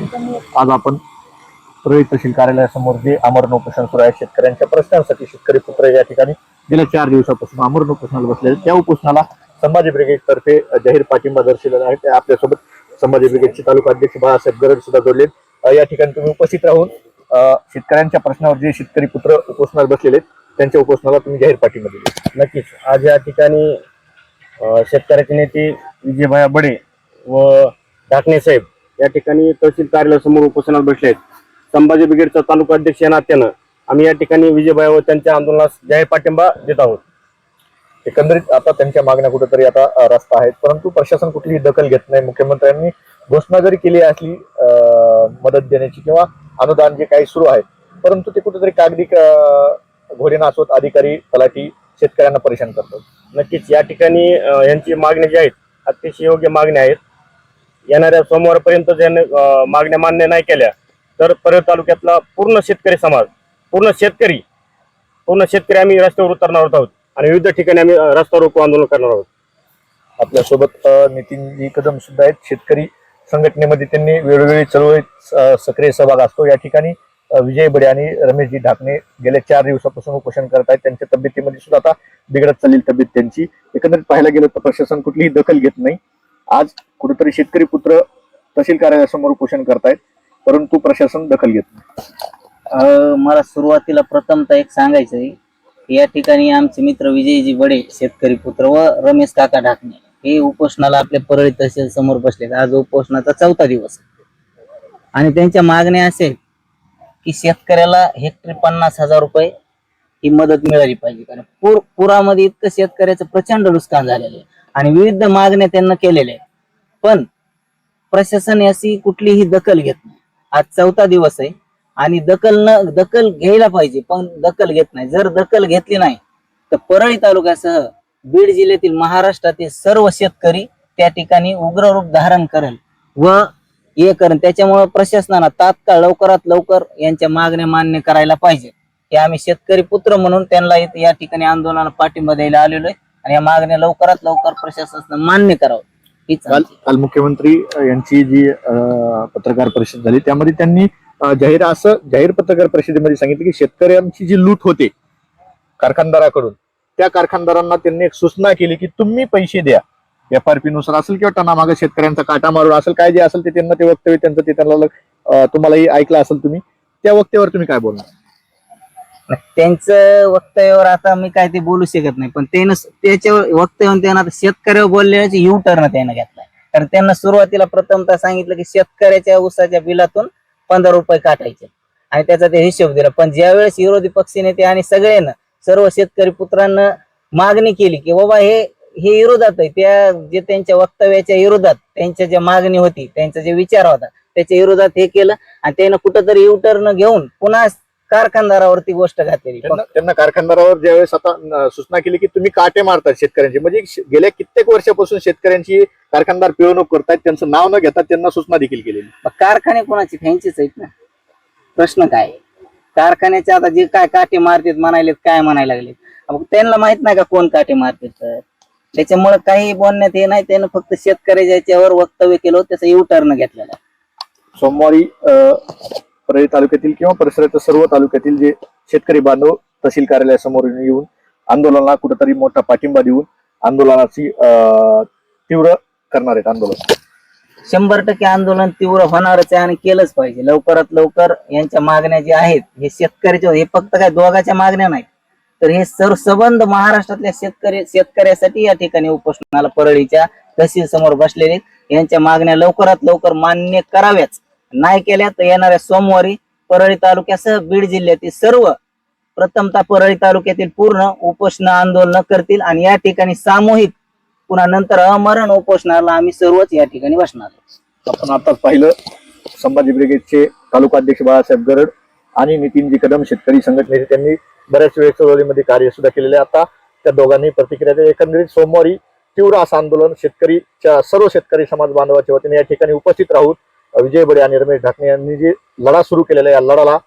आज आपण परळी तहसील कार्यालयासमोर जे आमरण उपोषण सुरू आहे शेतकऱ्यांच्या प्रश्नांसाठी शेतकरी पुत्र या ठिकाणी गेल्या चार दिवसापासून आमरण उपोषणाला बसलेले आहेत. त्या उपोषणाला संभाजी ब्रिगेड तर्फे जाहीर पाठिंबा दर्शवलेला आहे त्या आपल्यासोबत संभाजी ब्रिगेडचे तालुका अध्यक्ष बाळासाहेब गरड सुद्धा जोडले आहेत. या ठिकाणी तुम्ही उपस्थित राहून शेतकऱ्यांच्या प्रश्नावर जे शेतकरी पुत्र उपोषणाला बसलेले आहेत त्यांच्या उपोषणाला तुम्ही जाहीर पाठिंबा दिले नक्कीच आज या ठिकाणी शेतकऱ्याचे नेते विजयभाया बडे व ढाकणे साहेब या ठिकाणी तहसील कार्यालयासमोर उपोषणात बसले आहेत. संभाजी ब्रिगेडचा तालुका अध्यक्ष या नात्यानं आम्ही या ठिकाणी विजयभाई व त्यांच्या आंदोलनास जाहीर पाठिंबा देत आहोत. एकंदरीत आता त्यांच्या मागण्या कुठेतरी आता रस्ता आहेत. परंतु प्रशासन कुठलीही दखल घेत नाही. मुख्यमंत्र्यांनी घोषणा जरी केली असली मदत देण्याची किंवा अनुदान जे काही सुरू आहे परंतु ते कुठेतरी कागदी अ, घोडे नाचवत अधिकारी तलाठी शेतकऱ्यांना परेशान करतात. नक्कीच. या ठिकाणी यांची मागण्या जी आहेत अतिशय योग्य मागण्या आहेत. येणाऱ्या सोमवारपर्यंत ज्याने मागण्या मान्य नाही केल्या तर परळ तालुक्यातला पूर्ण शेतकरी समाज पूर्ण शेतकरी पूर्ण शेतकरी आम्ही रस्त्यावर उतरणार आहोत आणि विविध ठिकाणी आम्ही अ, रस्ता रोको आंदोलन करणार आहोत. आपल्यासोबत नितीनजी कदम सुद्धा आहेत. शेतकरी संघटनेमध्ये त्यांनी वेळोवेळी चळवळीत सक्रिय सहभाग असतो. या ठिकाणी विजय बडे आणि रमेशजी ढाकणे गेल्या चार दिवसापासून उपोषण करत आहेत. त्यांच्या तब्येतीमध्ये सुद्धा आता बिघडत चाललेली तब्येत त्यांची. एकंदरीत पाहायला गेलं तर प्रशासन कुठलीही दखल घेत नाही. आज कुठेतरी शेतकरी पुत्र तहसील कार्यालयासमोर उपोषण करतायत परंतु प्रशासन दखल घेत नाही. मला सुरुवातीला प्रथमतः एक सांगायचं आहे या ठिकाणी आमचे मित्र विजयजी बडे शेतकरी पुत्र व रमेश काका ढाकणे हे उपोषणाला आपले परळी तहसील समोर बसले आज उपोषणाचा चौथा दिवस आहे. आणि त्यांच्या मागण्या असे आहेत की शेतकऱ्याला हेक्टरी पन्नास हजार रुपये ही मदत मिळाली पाहिजे. कारण पूर पुरामध्ये इतकं शेतकऱ्याचं प्रचंड नुकसान झालेलं आहे. आणि विविध मागण्या त्यांना केलेल्या आहेत. पण प्रशासन याची कुठलीही दखल घेत नाही. आज चौथा दिवस आहे आणि दखल न दखल घ्यायला पाहिजे पण दखल घेत नाही. जर दखल घेतली नाही तर परळी तालुक्यासह बीड जिल्ह्यातील महाराष्ट्रातील सर्व शेतकरी त्या ठिकाणी उग्र रूप धारण करेल व हे करेल. त्याच्यामुळे प्रशासनानं तात्काळ लवकरात लवकर यांच्या मागण्या मान्य करायला पाहिजे. हे आम्ही शेतकरी पुत्र म्हणून त्यांना या ठिकाणी आंदोलनाला पाठिंबा द्यायला आलेलो आहे. आणि या मागण्या लवकरात लवकर प्रशासनानं मान्य करावं. हीच काल आमची काल मुख्यमंत्री अ, यांची जी अ, पत्रकार परिषद झाली त्यामध्ये त्यांनी अ, जाहीर असं जाहीर पत्रकार परिषदेमध्ये सांगितलं की शेतकऱ्यांची जी लूट होते कारखानदाराकडून त्या कारखानदारांना त्यांनी एक सूचना केली की तुम्ही पैसे द्या. एफआरपी नुसार असेल किंवा टनामागे शेतकऱ्यांचा काटा मारून असेल काय जे असेल ते त्यांना ते वक्तव्य त्यांचं ते त्यांना अ, तुम्हालाही ऐकलं असेल तुम्ही त्या वक्तव्यावर तुम्ही काय बोलणार? त्यांचं वक्तव्यावर आता मी काय ते बोलू शकत नाही पण त्यानं त्याच्यावर वक्तव्यावर त्यांना आता शेतकऱ्यावर बोलल्याचे यू टर्न त्यानं घेतलाय. कारण त्यांना सुरुवातीला प्रथमतः सांगितलं की शेतकऱ्याच्या ऊसाच्या बिलातून पंधरा रुपये काटायचे. आणि त्याचा ते हिशोब दिला. पण ज्यावेळेस विरोधी पक्षनेते आणि सगळ्यांना सर्व शेतकरी पुत्रांना मागणी केली की बाबा हे हे विरोधात आहे. त्या जे त्यांच्या वक्तव्याच्या विरोधात त्यांच्या ज्या मागणी होती त्यांचा जे विचार होता त्याच्या विरोधात हे केलं आणि त्यानं कुठंतरी यू टर्न घेऊन पुन्हा कारखानदारावरती गोष्ट घातलेली त्यांना त्यांना कारखानदारावर ज्यावेळेस आता सूचना केली की तुम्ही काटे मारतात शेतकऱ्यांची. म्हणजे श- गेल्या कित्येक वर्षापासून शेतकऱ्यांची कारखानदार पिळवणूक करतायत त्यांचं नाव न घेता त्यांना सूचना देखील केलेली. मग कारखाने कोणाचे? त्यांचेच आहेत ना. प्रश्न काय आहे? कारखान्याचे आता जे काय काटे मारतात म्हणायलेत काय म्हणायला लागलेत? मग त्यांना माहीत नाही का कोण काटे मारतात तर? त्याच्यामुळे काही बोलण्यात हे नाही त्यानं फक्त शेतकऱ्याच्या याच्यावर वक्तव्य केलं होतं, त्याचा यू टर्न घेतलेला. सोमवारी अ, परळी तालुक्यातील किंवा परिसरातील सर्व तालुक्यातील जे शेतकरी बांधव तहसील कार्यालयासमोर येऊन आंदोलनाला कुठेतरी मोठा पाठिंबा देऊन आंदोलनाची तीव्र करणार आहेत आंदोलन. शंभर टक्के आंदोलन तीव्र होणारच आहे आणि केलंच पाहिजे. लवकरात लवकर यांच्या मागण्या ज्या आहेत हे शेतकऱ्याच्या हे फक्त काय दोघाच्या मागण्या नाहीत. तर हे सर्व संबंध महाराष्ट्रातल्या शेतकरी शेतकऱ्यासाठी या ठिकाणी उपोषणाला परळीच्या तहसील समोर बसलेले यांच्या मागण्या लवकरात लवकर मान्य कराव्याच. नाही केल्या तर येणाऱ्या सोमवारी परळी तालुक्यासह बीड जिल्ह्यातील सर्व प्रथमतः परळी तालुक्यातील पूर्ण उपोषण आंदोलन करतील आणि या ठिकाणी सामूहिक पुन्हा नंतर अमरण उपोषणाला आम्ही सर्वच या ठिकाणी बसणार आपण आताच पाहिलं संभाजी ब्रिगेडचे तालुका अध्यक्ष बाळासाहेब गरड आणि नितीनजी कदम शेतकरी संघटनेचे त्यांनी बऱ्याच वेळ चळवळीमध्ये कार्य सुद्धा केलेले आता त्या दोघांनी प्रतिक्रिया दिली. एकंदरीत सोमवारी तीव्र असं आंदोलन शेतकरीच्या सर्व शेतकरी समाज बांधवाच्या वतीने या ठिकाणी उपस्थित राहून विजय बडे आणि रमेश ढाकणे यांनी जे लढा सुरू केलेला या लढाला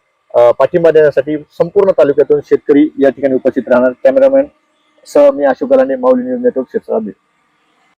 पाठिंबा देण्यासाठी संपूर्ण तालुक्यातून शेतकरी या ठिकाणी उपस्थित राहणार. कॅमेरामॅन सह मी अशोक गलांडे माऊली न्यूज नेटवर्क क्षेत्रात